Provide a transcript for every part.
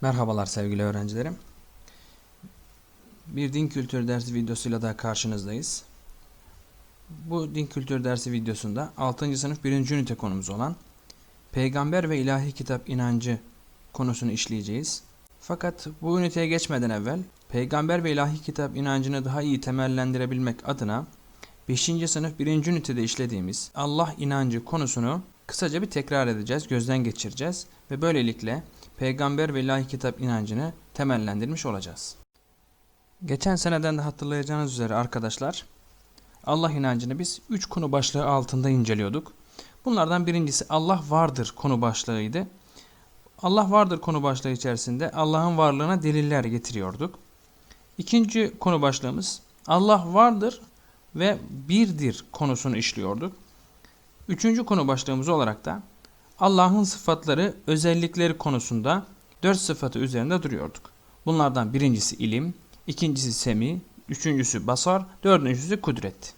Merhabalar sevgili öğrencilerim. Bir din kültürü dersi videosuyla da karşınızdayız. Bu din kültürü dersi videosunda 6. sınıf 1. ünite konumuz olan Peygamber ve ilahi kitap inancı konusunu işleyeceğiz. Fakat bu üniteye geçmeden evvel Peygamber ve ilahi kitap inancını daha iyi temellendirebilmek adına 5. sınıf 1. ünitede işlediğimiz Allah inancı konusunu kısaca bir tekrar edeceğiz, gözden geçireceğiz ve böylelikle peygamber ve ilahi kitap inancını temellendirmiş olacağız. Geçen seneden de hatırlayacağınız üzere arkadaşlar Allah inancını biz 3 konu başlığı altında inceliyorduk. Bunlardan birincisi Allah vardır konu başlığıydı. Allah vardır konu başlığı içerisinde Allah'ın varlığına deliller getiriyorduk. İkinci konu başlığımız Allah vardır ve birdir konusunu işliyorduk. Üçüncü konu başlığımız olarak da Allah'ın sıfatları, özellikleri konusunda dört sıfatı üzerinde duruyorduk. Bunlardan birincisi ilim, ikincisi semi, üçüncüsü basar, dördüncüsü kudret.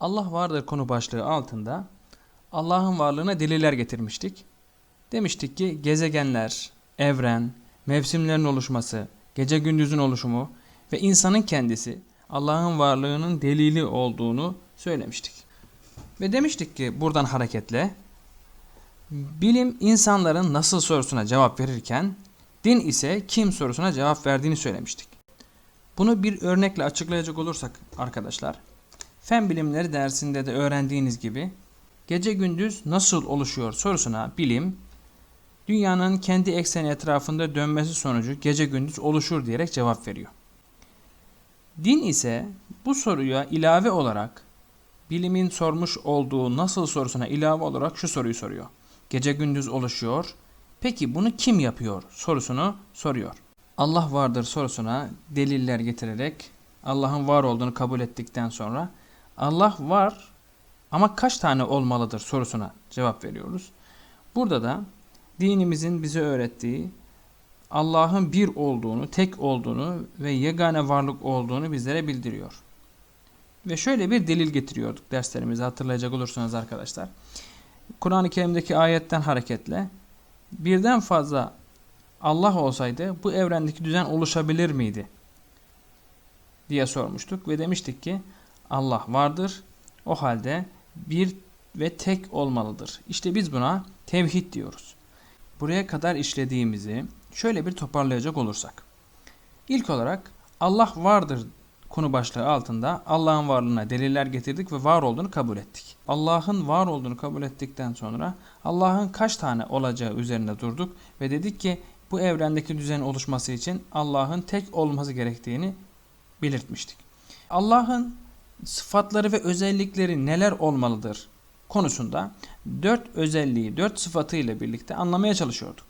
Allah vardır konu başlığı altında Allah'ın varlığına deliller getirmiştik. Demiştik ki gezegenler, evren, mevsimlerin oluşması, gece gündüzün oluşumu ve insanın kendisi Allah'ın varlığının delili olduğunu söylemiştik. Ve demiştik ki buradan hareketle bilim insanların nasıl sorusuna cevap verirken din ise kim sorusuna cevap verdiğini söylemiştik. Bunu bir örnekle açıklayacak olursak arkadaşlar, fen bilimleri dersinde de öğrendiğiniz gibi gece gündüz nasıl oluşuyor sorusuna bilim dünyanın kendi ekseni etrafında dönmesi sonucu gece gündüz oluşur diyerek cevap veriyor. Din ise bu soruya ilave olarak bilimin sormuş olduğu nasıl sorusuna ilave olarak şu soruyu soruyor. Gece gündüz oluşuyor. Peki bunu kim yapıyor sorusunu soruyor. Allah vardır sorusuna deliller getirerek Allah'ın var olduğunu kabul ettikten sonra Allah var ama kaç tane olmalıdır sorusuna cevap veriyoruz. Burada da dinimizin bize öğrettiği Allah'ın bir olduğunu, tek olduğunu ve yegane varlık olduğunu bizlere bildiriyor. Ve şöyle bir delil getiriyorduk derslerimizi hatırlayacak olursanız arkadaşlar. Kur'an-ı Kerim'deki ayetten hareketle birden fazla Allah olsaydı bu evrendeki düzen oluşabilir miydi? diye sormuştuk ve demiştik ki Allah vardır. O halde bir ve tek olmalıdır. İşte biz buna tevhid diyoruz. Buraya kadar işlediğimizi şöyle bir toparlayacak olursak. İlk olarak Allah vardır konu başlığı altında Allah'ın varlığına deliller getirdik ve var olduğunu kabul ettik. Allah'ın var olduğunu kabul ettikten sonra Allah'ın kaç tane olacağı üzerinde durduk ve dedik ki bu evrendeki düzenin oluşması için Allah'ın tek olması gerektiğini belirtmiştik. Allah'ın sıfatları ve özellikleri neler olmalıdır konusunda dört özelliği, dört sıfatıyla birlikte anlamaya çalışıyorduk.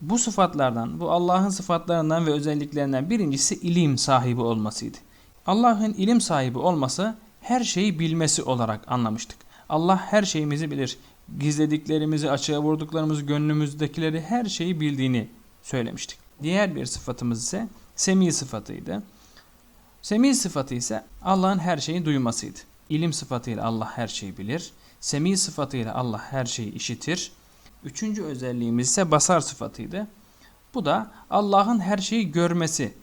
Bu sıfatlardan, bu Allah'ın sıfatlarından ve özelliklerinden birincisi ilim sahibi olmasıydı. Allah'ın ilim sahibi olması her şeyi bilmesi olarak anlamıştık. Allah her şeyimizi bilir. Gizlediklerimizi, açığa vurduklarımızı, gönlümüzdekileri her şeyi bildiğini söylemiştik. Diğer bir sıfatımız ise semi sıfatıydı. Semi sıfatı ise Allah'ın her şeyi duymasıydı. İlim sıfatıyla Allah her şeyi bilir. Semi sıfatıyla Allah her şeyi işitir. Üçüncü özelliğimiz ise basar sıfatıydı. Bu da Allah'ın her şeyi görmesi,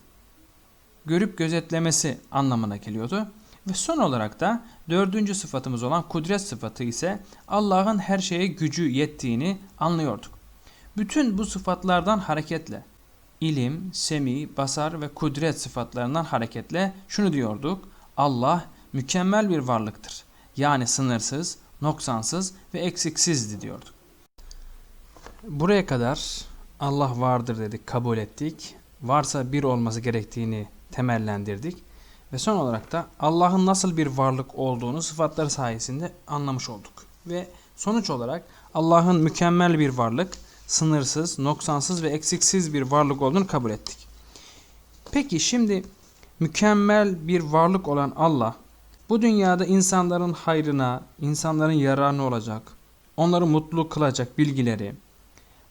görüp gözetlemesi anlamına geliyordu. Ve son olarak da dördüncü sıfatımız olan kudret sıfatı ise Allah'ın her şeye gücü yettiğini anlıyorduk. Bütün bu sıfatlardan hareketle ilim, semi, basar ve kudret sıfatlarından hareketle şunu diyorduk. Allah mükemmel bir varlıktır. Yani sınırsız, noksansız ve eksiksizdi diyorduk. Buraya kadar Allah vardır dedik, kabul ettik. Varsa bir olması gerektiğini temellendirdik. Ve son olarak da Allah'ın nasıl bir varlık olduğunu sıfatları sayesinde anlamış olduk. Ve sonuç olarak Allah'ın mükemmel bir varlık, sınırsız, noksansız ve eksiksiz bir varlık olduğunu kabul ettik. Peki şimdi mükemmel bir varlık olan Allah bu dünyada insanların hayrına, insanların yararına olacak, onları mutlu kılacak bilgileri,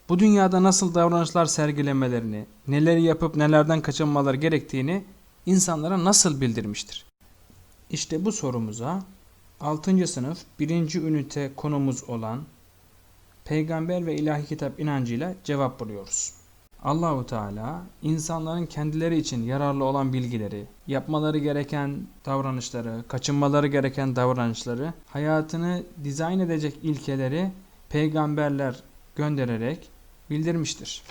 bu dünyada nasıl davranışlar sergilemelerini, neleri yapıp nelerden kaçınmaları gerektiğini insanlara nasıl bildirmiştir? İşte bu sorumuza 6. sınıf 1. ünite konumuz olan Peygamber ve ilahi kitap inancıyla cevap buluyoruz. Allahu Teala insanların kendileri için yararlı olan bilgileri, yapmaları gereken davranışları, kaçınmaları gereken davranışları, hayatını dizayn edecek ilkeleri peygamberler göndererek bildirmiştir.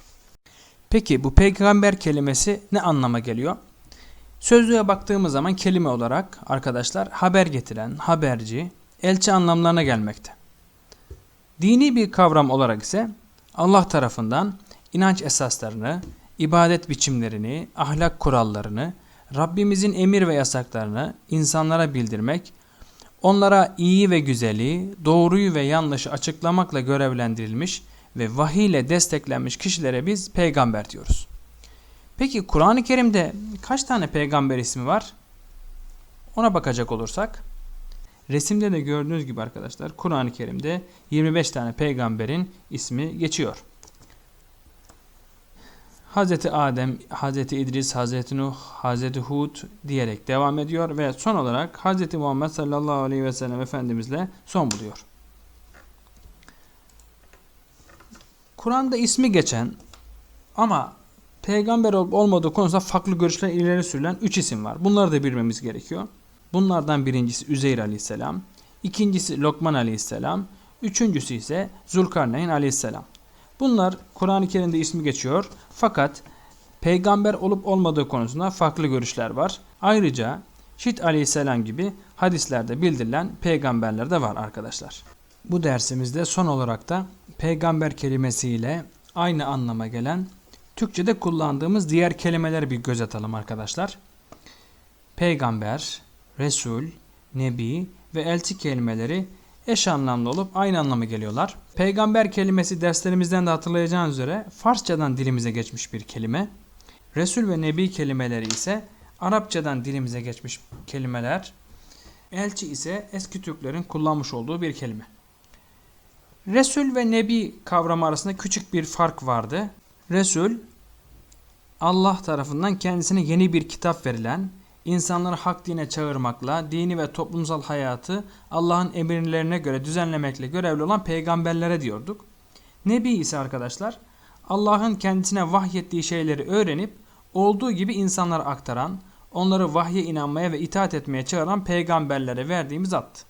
Peki bu peygamber kelimesi ne anlama geliyor? Sözlüğe baktığımız zaman kelime olarak arkadaşlar haber getiren, haberci, elçi anlamlarına gelmekte. Dini bir kavram olarak ise Allah tarafından inanç esaslarını, ibadet biçimlerini, ahlak kurallarını, Rabbimizin emir ve yasaklarını insanlara bildirmek, onlara iyi ve güzeli, doğruyu ve yanlışı açıklamakla görevlendirilmiş ve vahiy ile desteklenmiş kişilere biz peygamber diyoruz. Peki Kur'an-ı Kerim'de kaç tane peygamber ismi var? Ona bakacak olursak, resimde de gördüğünüz gibi arkadaşlar Kur'an-ı Kerim'de 25 tane peygamberin ismi geçiyor. Hazreti Adem, Hazreti İdris, Hazreti Nuh, Hazreti Hud diyerek devam ediyor ve son olarak Hazreti Muhammed sallallahu aleyhi ve sellem Efendimizle son buluyor. Kur'an'da ismi geçen ama peygamber olup olmadığı konusunda farklı görüşler ileri sürülen 3 isim var. Bunları da bilmemiz gerekiyor. Bunlardan birincisi Üzeyr aleyhisselam, ikincisi Lokman aleyhisselam, üçüncüsü ise Zulkarneyn aleyhisselam. Bunlar Kur'an-ı Kerim'de ismi geçiyor fakat peygamber olup olmadığı konusunda farklı görüşler var. Ayrıca Şit aleyhisselam gibi hadislerde bildirilen peygamberler de var arkadaşlar. Bu dersimizde son olarak da peygamber kelimesiyle aynı anlama gelen Türkçe'de kullandığımız diğer kelimeleri bir göz atalım arkadaşlar. Peygamber, Resul, Nebi ve elçi kelimeleri eş anlamlı olup aynı anlama geliyorlar. Peygamber kelimesi derslerimizden de hatırlayacağınız üzere Farsçadan dilimize geçmiş bir kelime. Resul ve Nebi kelimeleri ise Arapçadan dilimize geçmiş kelimeler. Elçi ise eski Türklerin kullanmış olduğu bir kelime. Resul ve Nebi kavramı arasında küçük bir fark vardı. Resul Allah tarafından kendisine yeni bir kitap verilen, insanları hak dine çağırmakla, dini ve toplumsal hayatı Allah'ın emirlerine göre düzenlemekle görevli olan peygamberlere diyorduk. Nebi ise arkadaşlar Allah'ın kendisine vahyettiği şeyleri öğrenip olduğu gibi insanlara aktaran, onları vahye inanmaya ve itaat etmeye çağıran peygamberlere verdiğimiz attı.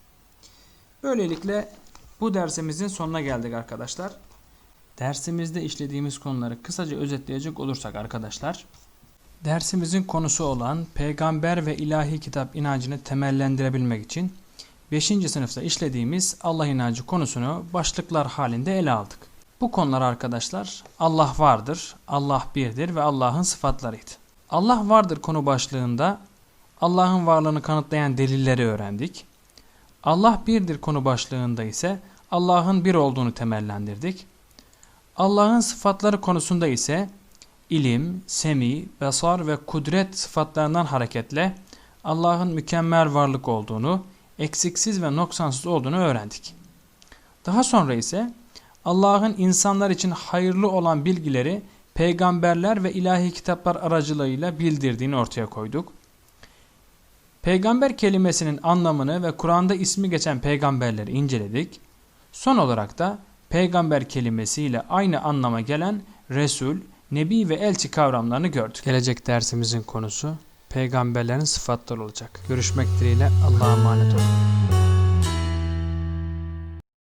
Böylelikle bu dersimizin sonuna geldik arkadaşlar. Dersimizde işlediğimiz konuları kısaca özetleyecek olursak arkadaşlar, dersimizin konusu olan peygamber ve ilahi kitap inancını temellendirebilmek için 5. sınıfta işlediğimiz Allah inancı konusunu başlıklar halinde ele aldık. Bu konular arkadaşlar Allah vardır, Allah birdir ve Allah'ın sıfatlarıydı. Allah vardır konu başlığında Allah'ın varlığını kanıtlayan delilleri öğrendik. Allah birdir konu başlığında ise Allah'ın bir olduğunu temellendirdik. Allah'ın sıfatları konusunda ise ilim, semi, besar ve kudret sıfatlarından hareketle Allah'ın mükemmel varlık olduğunu, eksiksiz ve noksansız olduğunu öğrendik. Daha sonra ise Allah'ın insanlar için hayırlı olan bilgileri peygamberler ve ilahi kitaplar aracılığıyla bildirdiğini ortaya koyduk. Peygamber kelimesinin anlamını ve Kur'an'da ismi geçen peygamberleri inceledik. Son olarak da peygamber kelimesiyle aynı anlama gelen Resul, Nebi ve Elçi kavramlarını gördük. Gelecek dersimizin konusu peygamberlerin sıfatları olacak. Görüşmek dileğiyle Allah'a emanet olun.